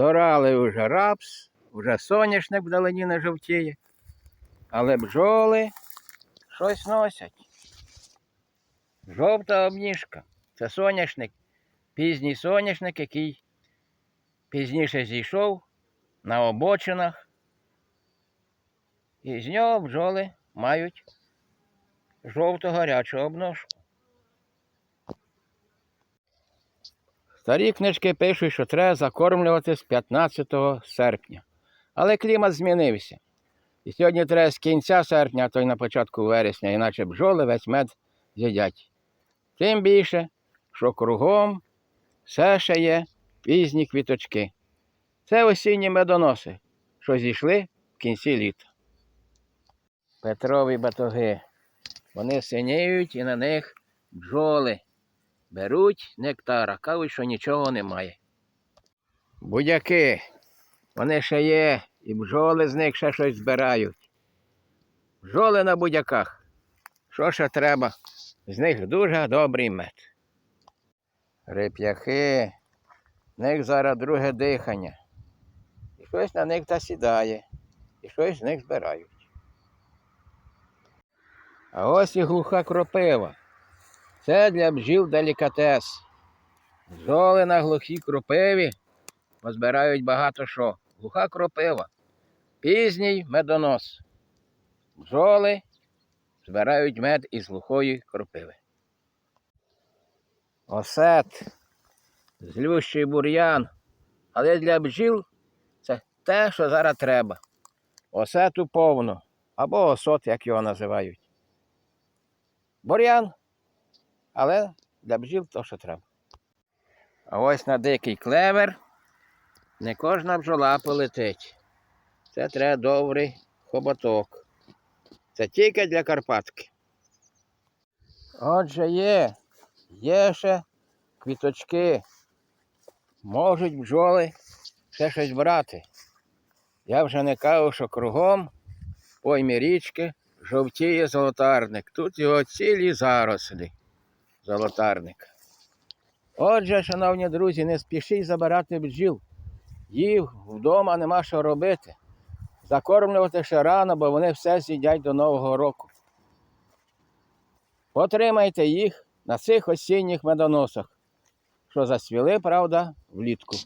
Зорали вже рапс, вже соняшник вдалині не жовтіє. Але бджоли щось носять. Жовта обніжка. Це соняшник, пізній соняшник, який пізніше зійшов на обочинах. І з нього бджоли мають жовту гарячу обножку. Старі книжки пишуть, що треба закормлювати з 15 серпня. Але клімат змінився. І сьогодні треба з кінця серпня, а то й на початку вересня, іначе бджоли весь мед з'їдять. Тим більше, що кругом все ще є пізні квіточки. Це осінні медоноси, що зійшли в кінці літа. Петрові батоги. Вони синіють і на них бджоли беруть нектар, а кажуть, що нічого немає. Будяки, вони ще є, і бджоли з них ще щось збирають. Бджоли на будяках. Що ще треба? З них дуже добрий мед. Реп'яхи, в них зараз друге дихання. І щось на них та сідає, і щось з них збирають. А ось і глуха кропива. Це для бджіл делікатес. Бджоли на глухій кропиві позбирають багато що. Глуха кропива. Пізній медонос. Бджоли збирають мед із глухої кропиви. Осет, злющий бур'ян. Але для бджіл це те, що зараз треба. Осету повно. Або осот, як його називають. Бур'ян. Але для бджіл то, що треба. А ось на дикий клевер не кожна бджола полетить. Це треба добрий хоботок. Це тільки для Карпатки. Отже є, є ще квіточки. Можуть бджоли ще щось брати. Я вже не кажу, що кругом поймі річки жовтіє золотарник. Тут його цілі зарослі золотарника. Отже, шановні друзі, не спішіть забирати бджіл. Їх вдома нема що робити. Закормлювати ще рано, бо вони все з'їдять до Нового року. Потримайте їх на цих осінніх медоносах, що засвіли, правда, влітку.